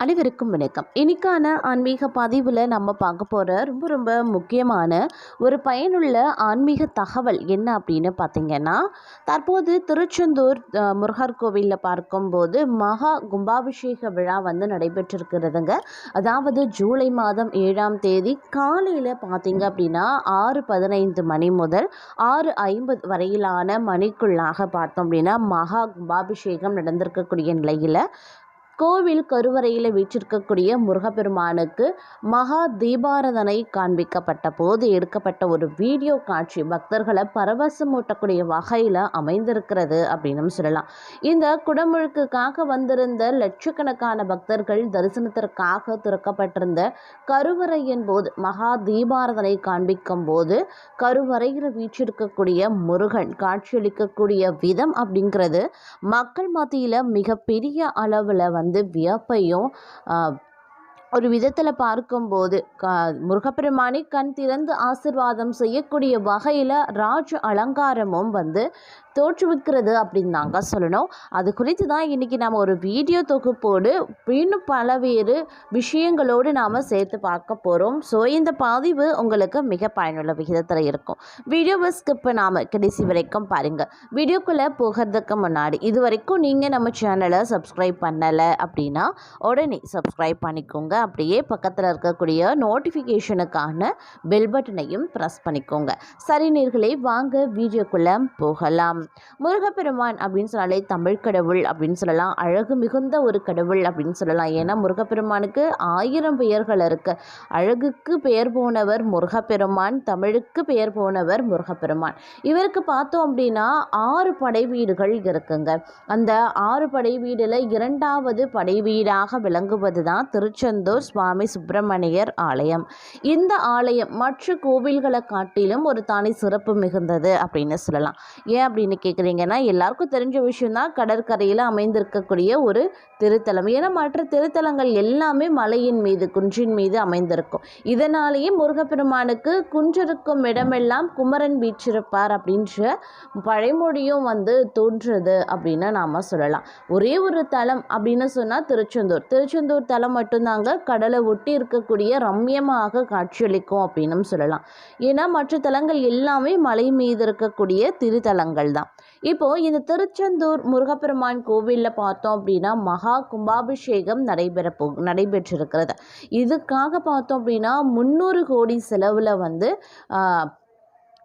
அனைவருக்கும் வணக்கம். இன்னைக்கான ஆன்மீக பதிவில் நம்ம பார்க்க போகிற ரொம்ப ரொம்ப முக்கியமான ஒரு பயனுள்ள ஆன்மீக தகவல் என்ன அப்படின்னு பார்த்தீங்கன்னா தற்போது திருச்செந்தூர் முருகர் கோவிலில் பார்க்கும்போது மகா கும்பாபிஷேக விழா வந்து நடைபெற்றிருக்கிறதுங்க. அதாவது ஜூலை மாதம் ஏழாம் தேதி காலையில் பார்த்தீங்க அப்படின்னா ஆறு பதினைந்து மணி முதல் ஆறு ஐம்பது வரையிலான மணிக்குள்ளாக பார்த்தோம் அப்படின்னா மகா கும்பாபிஷேகம் நடந்திருக்கக்கூடிய நிலையில் கோவில் கருவறையில் வீற்றிருக்கக்கூடிய முருகப்பெருமானுக்கு மகா தீபாரதனை காண்பிக்கப்பட்ட போது எடுக்கப்பட்ட ஒரு வீடியோ காட்சி பக்தர்களை பரவசமூட்டக்கூடிய வகையில் அமைந்திருக்கிறது அப்படின்னு சொல்லலாம். இந்த குடமுழுக்குக்காக வந்திருந்த லட்சக்கணக்கான பக்தர்கள் தரிசனத்திற்காக திறக்கப்பட்டிருந்த கருவறையின் போது மகா தீபாரதனை காண்பிக்கும் போது கருவறையில் வீற்றிருக்கக்கூடிய முருகன் காட்சியளிக்கக்கூடிய விதம் அப்படிங்கிறது மக்கள் மத்தியில் மிகப்பெரிய அளவில் வந்து வந்து வியப்பையும் ஆஹ், ஒரு விதத்தில் பார்க்கும்போது க முருகப்பெருமானை கண் திறந்து ஆசிர்வாதம் செய்யக்கூடிய வகையில் ராஜ அலங்காரமும் வந்து தோற்றுவிக்கிறது அப்படின்னு தாங்க சொல்லணும். அது குறித்து தான் இன்றைக்கி நம்ம ஒரு வீடியோ தொகுப்போடு இன்னும் பலவேறு விஷயங்களோடு நாம் சேர்த்து பார்க்க போகிறோம் ஸோ இந்த பதிவு உங்களுக்கு மிக பயனுள்ள விகிதத்தில் இருக்கும். வீடியோவை ஸ்கிப் நாம் கடைசி வரைக்கும் பாருங்கள் வீடியோக்குள்ளே போகிறதுக்கு முன்னாடி இது வரைக்கும் நீங்கள் நம்ம சேனலை சப்ஸ்கிரைப் பண்ணலை அப்படின்னா உடனே சப்ஸ்கிரைப் பண்ணிக்கோங்க. அப்படியே பக்கத்தில் இருக்கக்கூடிய நோட்டிஃபிகேஷனுக்கான பெல் பட்டனையும் ப்ரெஸ் பண்ணிக்கோங்க. சரி நேர்களே வாங்க வீடியோக்குள்ளே போகலாம். முருகப்பெருமான் அப்படின்னு சொன்னாலே தமிழ் கடவுள் அப்படின்னு சொல்லலாம். அழகு மிகுந்த ஒரு கடவுள் அப்படின்னு சொல்லலாம். ஏன்னா முருகப்பெருமானுக்கு ஆயிரம் பெயர்கள் இருக்கு. அழகுக்கு பெயர் போனவர் முருகப்பெருமான் தமிழுக்கு பெயர் போனவர் முருகப்பெருமான். இவருக்கு பார்த்தோம் அப்படின்னா ஆறு படை வீடுகள் இருக்குங்க. அந்த ஆறு படை வீடில் இரண்டாவது படை வீடாக விளங்குவது தான் திருச்செந்தூர் சுவாமி சுப்பிரமணியர் ஆலயம். இந்த ஆலயம் மற்ற கோவில்களை காட்டிலும் ஒரு தானே சிறப்பு மிகுந்தது அப்படின்னு சொல்லலாம். ஏன் அப்படின்னு கேட்குறீங்கன்னா எல்லாருக்கும் தெரிஞ்ச விஷயம்தான் கடற்கரையில் அமைந்திருக்கக்கூடிய ஒரு திருத்தலம். ஏன்னா மற்ற திருத்தலங்கள் எல்லாமே மலையின் மீது குன்றின் மீது அமைந்திருக்கும். இதனாலேயே முருகப்பெருமானுக்கு குன்றிருக்கும் இடமெல்லாம் குமரன் வீச்சிருப்பார் அப்படின்ற பழைமொழியும் வந்து தோன்றுறது அப்படின்னு நாம் சொல்லலாம். ஒரே ஒரு தலம் அப்படின்னு சொன்னால் திருச்செந்தூர். திருச்செந்தூர் தலம் மட்டும்தாங்க கடலை ஒட்டி இருக்கக்கூடிய ரம்யமாக காட்சியளிக்கும் அப்படின்னும் சொல்லலாம். ஏன்னா மற்ற தலங்கள் எல்லாமே மலை மீது இருக்கக்கூடிய திருத்தலங்கள் தான். இப்போ இந்த திருச்செந்தூர் முருகப்பெருமான் கோவிலில் பார்த்தோம் அப்படின்னா மகா கும்பாபிஷேகம் நடைபெற போ நடைபெற்றிருக்கிறது. இதுக்காக பார்த்தோம் அப்படின்னா முந்நூறு கோடி செலவில் வந்து ஆஹ்,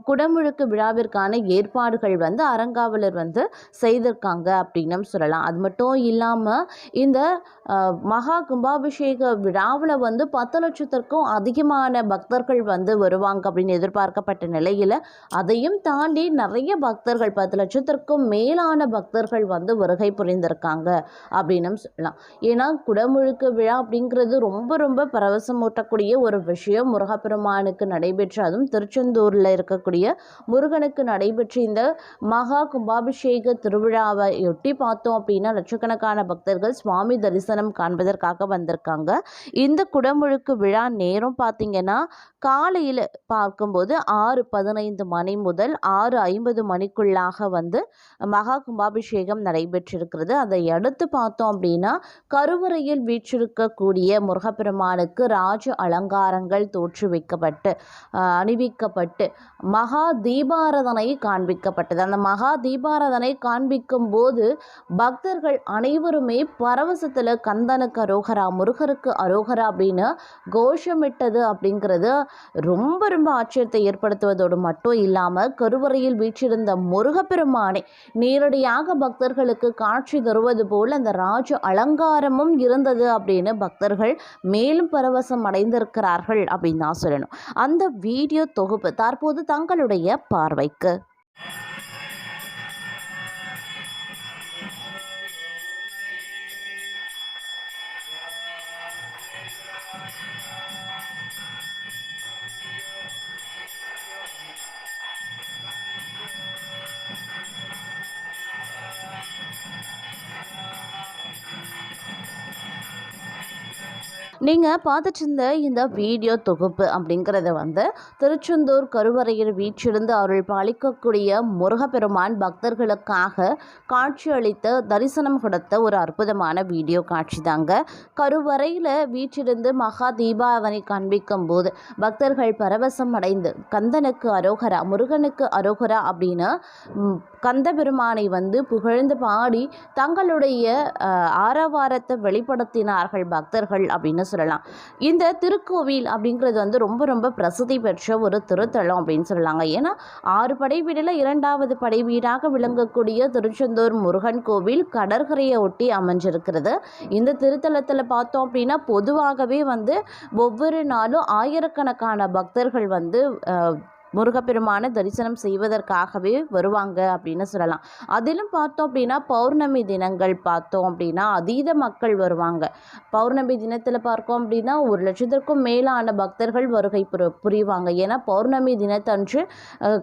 குடமுழுக்கு விழாவிற்கான ஏற்பாடுகள் வந்து அறங்காவலர் வந்து செய்திருக்காங்க அப்படின்னும் சொல்லலாம். அது மட்டும் இல்லாமல் இந்த மகா கும்பாபிஷேக விழாவில் வந்து பத்து லட்சத்திற்கும் அதிகமான பக்தர்கள் வந்து வருவாங்க அப்படின்னு எதிர்பார்க்கப்பட்ட நிலையில் அதையும் தாண்டி நிறைய பக்தர்கள் பத்து லட்சத்திற்கும் மேலான பக்தர்கள் வந்து வருகை புரிந்திருக்காங்க அப்படின்னும் சொல்லலாம். ஏன்னா குடமுழுக்கு விழா அப்படிங்கிறது ரொம்ப ரொம்ப பரவசமூட்டக்கூடிய ஒரு விஷயம். முருகப்பெருமானுக்கு நடைபெற்ற அதுவும் திருச்செந்தூரில் இருக்கக்கூடிய முருகனுக்கு நடைபெற்ற இந்த மகா கும்பாபிஷேக திருவிழாவையொட்டி பார்த்தோம் அப்படின்னா லட்சக்கணக்கான பக்தர்கள் சுவாமி தரிசனம் காண்பதற்காக வந்திருக்காங்க. இந்த குடமுழுக்கு விழா நேரம் பார்த்தீங்கன்னா காலையில் பார்க்கும்போது ஆறு பதினைந்து மணி முதல் ஆறு ஐம்பது மணிக்குள்ளாக வந்து மகா கும்பாபிஷேகம் நடைபெற்றிருக்கிறது. அதை அடுத்து பார்த்தோம் அப்படின்னா கருவறையில் வீற்றிருக்கக்கூடிய முருகப்பெருமானுக்கு ராஜ அலங்காரங்கள் தோற்றுவிக்கப்பட்டு அணிவிக்கப்பட்டு மகா தீபாரதனை காண்பிக்கப்பட்டது. அந்த மகா தீபாரதனை காண்பிக்கும் போது பக்தர்கள் அனைவருமே பரவசத்தில் கந்தனுக்கு அரோகரா முருகருக்கு அரோகரா அப்படின்னு கோஷமிட்டது அப்படிங்கிறது ரொம்ப ரொம்ப ஆச்சரியத்தை ஏற்படுத்துவதோடு மட்டும் இல்லாமல் கருவறையில் வீற்றிருந்த முருகப்பெருமானை நேரடியாக பக்தர்களுக்கு காட்சி தருவது போல் அந்த ராஜ அலங்காரமும் இருந்தது அப்படின்னு பக்தர்கள் மேலும் பரவசம் அடைந்திருக்கிறார்கள் அப்படின்னு தான் சொல்லணும். அந்த வீடியோ தொகுப்பு தற்போது உங்களுடைய பார்வைக்கு. நீங்கள் பார்த்துட்டு இருந்த இந்த வீடியோ தொகுப்பு அப்படிங்கிறத வந்து திருச்செந்தூர் கருவறையில் வீச்சிருந்து அருள் பாலிக்கக்கூடிய முருகப்பெருமான் பக்தர்களுக்காக காட்சி அளித்து தரிசனம் கொடுத்த ஒரு அற்புதமான வீடியோ காட்சி தாங்க. கருவறையில் வீச்சிருந்து மகா தீபாவளி காண்பிக்கும் போது பக்தர்கள் பரவசம் அடைந்து கந்தனுக்கு அரோகரா முருகனுக்கு அரோகரா அப்படின்னு கந்தபெருமானை கந்த பெருமானை வந்து புகழ்ந்து பாடி தங்களுடைய ஆரவாரத்தை வெளிப்படுத்தினார்கள் பக்தர்கள் அப்படின்னு சொல்லலாம். இந்த திருக்கோவில் அப்படிங்கிறது வந்து ரொம்ப ரொம்ப பிரசித்தி பெற்ற ஒரு திருத்தலம் அப்படின்னு சொல்லலாங்க. ஏன்னா ஆறு படை வீடில் இரண்டாவது படை வீடாக விளங்கக்கூடிய திருச்செந்தூர் முருகன் கோவில் கடற்கரையை ஒட்டி அமைஞ்சிருக்கிறது. இந்த திருத்தலத்தில் பார்த்தோம் அப்படின்னா பொதுவாகவே வந்து ஒவ்வொரு நாளும் ஆயிரக்கணக்கான பக்தர்கள் வந்து முருகப்பெருமானை தரிசனம் செய்வதற்காகவே வருவாங்க அப்படின்னு சொல்லலாம். அதிலும் பார்த்தோம் அப்படின்னா பௌர்ணமி தினங்கள் பார்த்தோம் அப்படின்னா அதீத மக்கள் வருவாங்க. பௌர்ணமி தினத்தில் பார்க்கோம் அப்படின்னா ஒரு லட்சத்திற்கும் மேலான பக்தர்கள் வருகை புரி புரிவாங்க. ஏன்னா பௌர்ணமி தினத்தன்று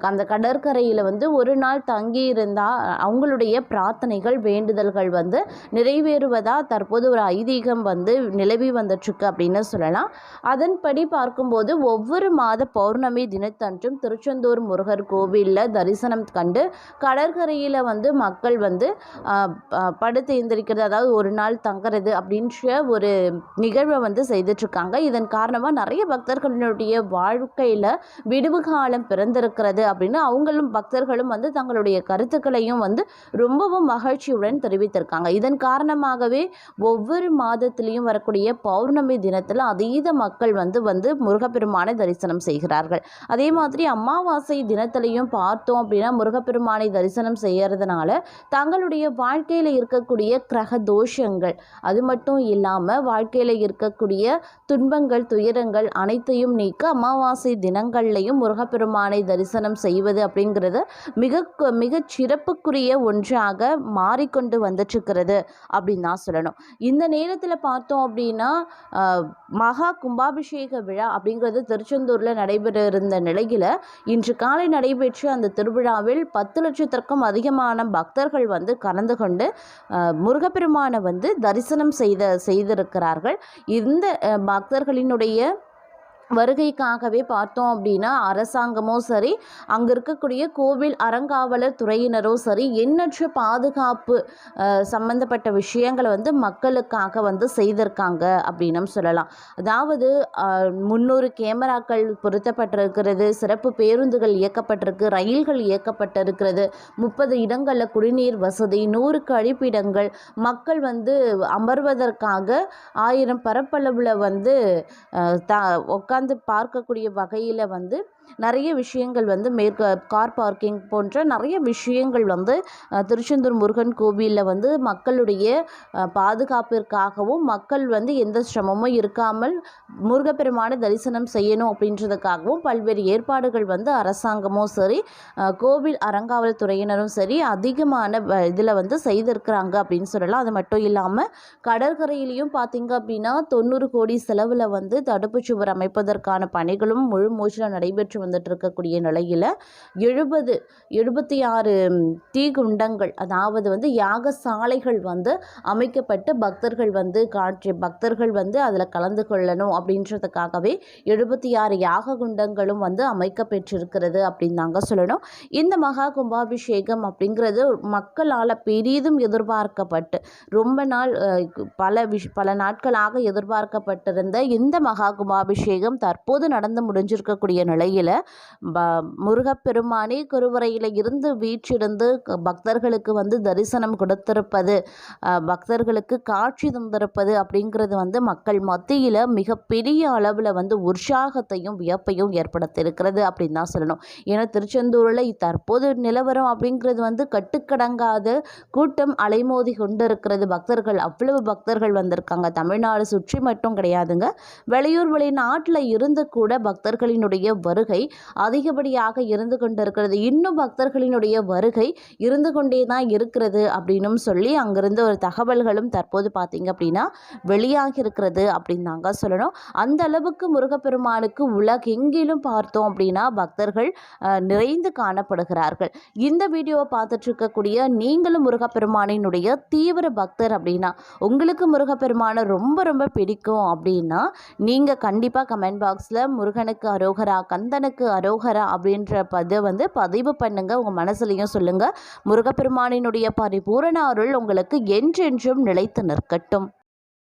அந்த கடற்கரையில் வந்து ஒரு நாள் தங்கி இருந்தால் அவங்களுடைய பிரார்த்தனைகள் வேண்டுதல்கள் வந்து நிறைவேறுவதாக தற்போது ஒரு ஐதீகம் வந்து நிலவி வந்துட்டுருக்கு அப்படின்னு சொல்லலாம். அதன்படி பார்க்கும்போது ஒவ்வொரு மாத பௌர்ணமி தினத்தன்றும் திருச்செந்தூர் முருகர் கோவிலில் தரிசனம் கண்டு கடற்கரையில் வந்து மக்கள் வந்து ப- படுத்து எந்திரிக்கிறது அதாவது ஒரு நாள் தங்குறது அப்படின்ற ஒரு நிகழ்வை வந்து செய்துட்ருக்காங்க. இதன் காரணமாக நிறைய பக்தர்களுடைய வாழ்க்கையில் விடுவு காலம் பிறந்திருக்கிறது அப்படின்னு அவங்களும் பக்தர்களும் வந்து தங்களுடைய கருத்துக்களையும் வந்து ரொம்பவும் மகிழ்ச்சியுடன் தெரிவித்திருக்காங்க. இதன் காரணமாகவே ஒவ்வொரு மாதத்திலையும் வரக்கூடிய பௌர்ணமி தினத்தில் அதீத மக்கள் வந்து வந்து முருகப்பெருமானை தரிசனம் செய்கிறார்கள். அதே மாதிரி அமாவாசை தினத்திலையும் பார்த்தோம் அப்படின்னா முருகப்பெருமானை தரிசனம் செய்யறதுனால தங்களுடைய வாழ்க்கையில் இருக்கக்கூடிய கிரக தோஷங்கள் அது மட்டும் இல்லாமல் வாழ்க்கையில் இருக்கக்கூடிய துன்பங்கள் துயரங்கள் அனைத்தையும் நீக்க அமாவாசை தினங்கள்லையும் முருகப்பெருமானை தரிசனம் செய்வது அப்படிங்கிறது மிக மிக மிகச் சிறப்புக்குரிய ஒன்றாக மாறிக்கொண்டு வந்துட்டுருக்கிறது அப்படின்னு தான் சொல்லணும். இந்த நேரத்தில் பார்த்தோம் அப்படின்னா மகா கும்பாபிஷேக விழா அப்படிங்கிறது திருச்செந்தூரில் நடைபெற இருந்த நிலையில் இன்று காலை நடைபெற்ற அந்த திருவிழாவில் பத்து லட்சத்திற்கும் அதிகமான பக்தர்கள் வந்து கலந்து கொண்டு முருகப்பெருமானை வந்து தரிசனம் செய்த செய்திருக்கிறார்கள். இந்த பக்தர்களினுடைய வருகைக்காகவே பார்த்தோம் அப்படின்னா அரசாங்கமும் சரி அங்கே இருக்கக்கூடிய கோவில் அறங்காவலர் துறையினரும் சரி எண்ணற்ற பாதுகாப்பு சம்பந்தப்பட்ட விஷயங்களை வந்து மக்களுக்காக வந்து செய்திருக்காங்க அப்படின்னும் சொல்லலாம். அதாவது முந்நூறு கேமராக்கள் பொருத்தப்பட்டிருக்கிறது சிறப்பு பேருந்துகள் இயக்கப்பட்டிருக்கு ரயில்கள் இயக்கப்பட்டிருக்கிறது முப்பது இடங்களில் குடிநீர் வசதி நூறு கழிப்பிடங்கள் மக்கள் வந்து அமர்வதற்காக ஆயிரம் பரப்பளவில் வந்து த உட்கார் உட்காந்து பார்க்கக்கூடிய வகையில் வந்து நிறைய விஷயங்கள் வந்து மேற்க கார் பார்க்கிங் போன்ற நிறைய விஷயங்கள் வந்து திருச்செந்தூர் முருகன் கோவிலில் வந்து மக்களுடைய பாதுகாப்பிற்காகவும் மக்கள் வந்து எந்த சிரமமும் இருக்காமல் முருகப்பெருமானை தரிசனம் செய்யணும் அப்படின்றதுக்காகவும் பல்வேறு ஏற்பாடுகள் வந்து அரசாங்கமும் சரி கோவில் அறங்காவல் துறையினரும் சரி அதிகமான இதில் வந்து செய்திருக்கிறாங்க அப்படின்னு சொல்லலாம். அது மட்டும் இல்லாமல் கடற்கரையிலையும் பார்த்தீங்க அப்படின்னா தொண்ணூறு கோடி செலவில் வந்து தடுப்புச் சுவர் அமைப்பதற்கான பணிகளும் முழு மூச்சில் நடைபெற்று வந்துட்டு இருக்கக்கூடிய நிலையில் எழுபது எழுபத்தி ஆறு தீகுண்டங்கள் அதாவது வந்து யாகசாலைகள் வந்து அமைக்கப்பட்டு பக்தர்கள் வந்து காட்சி பக்தர்கள் வந்து அதில் கலந்து கொள்ளணும் அப்படின்றதுக்காகவே எழுபத்தி ஆறு யாக குண்டங்களும் வந்து அமைக்கப்பெற்றிருக்கிறது அப்படின்னு தாங்க சொல்லணும். இந்த மகா கும்பாபிஷேகம் அப்படிங்கிறது மக்களால் பெரிதும் எதிர்பார்க்கப்பட்டு ரொம்ப நாள் பல விஷ் பல நாட்களாக எதிர்பார்க்கப்பட்டிருந்த இந்த மகா கும்பாபிஷேகம் தற்போது நடந்து முடிஞ்சிருக்கக்கூடிய நிலையில் ப முருகப்பெருமானே குருவரையில் இருந்து வீற்றிருந்து பக்தர்களுக்கு வந்து தரிசனம் கொடுத்திருப்பது பக்தர்களுக்கு காட்சி தந்திருப்பது அப்படிங்கிறது வந்து மக்கள் மத்தியில் மிகப்பெரிய அளவில் வந்து உற்சாகத்தையும் வியப்பையும் ஏற்படுத்தியிருக்கிறது அப்படின்னு தான் சொல்லணும். ஏன்னா திருச்செந்தூரில் தற்போது நிலவரம் அப்படிங்கிறது வந்து கட்டுக்கடங்காத கூட்டம் அலைமோதி கொண்டு இருக்கிறது பக்தர்கள் அவ்வளவு பக்தர்கள் வந்திருக்காங்க. தமிழ்நாடு சுற்றி மட்டும் கிடையாதுங்க. வெளியூர் வெளிநாட்டில் இருந்து கூட பக்தர்களினுடைய வருகை வருகை அதிகப்படியாக இருந்து கொண்டிருக்கிறது. இன்னும் பக்தர்களினுடைய வருகை இருந்து கொண்டே தான் இருக்கிறது அப்படின்னும் சொல்லி அங்கிருந்து ஒரு தகவல்களும் தற்போது பார்த்தீங்க அப்படின்னா வெளியாகி இருக்கிறது அப்படின்னு தாங்க சொல்லணும். அந்த அளவுக்கு முருகப்பெருமானுக்கு உலகெங்கிலும் பார்த்தோம் அப்படின்னா பக்தர்கள் நிறைந்து காணப்படுகிறார்கள். இந்த வீடியோவை பார்த்துட்டு இருக்கக்கூடிய நீங்களும் முருகப்பெருமானினுடைய தீவிர பக்தர் அப்படின்னா உங்களுக்கு முருகப்பெருமானை ரொம்ப ரொம்ப பிடிக்கும் அப்படின்னா நீங்கள் கண்டிப்பாக கமெண்ட் பாக்ஸில் முருகனுக்கு அரோகரா கந்தனுக்கு அரோகரா அப்படின்ற பதை வந்து பதிவு பண்ணுங்க. உங்கள் மனசுலையும் சொல்லுங்கள் முருகப்பெருமானினுடைய பரிபூரண அருள் உங்களுக்கு என்றென்றும் நிலைத்து நிற்கட்டும்.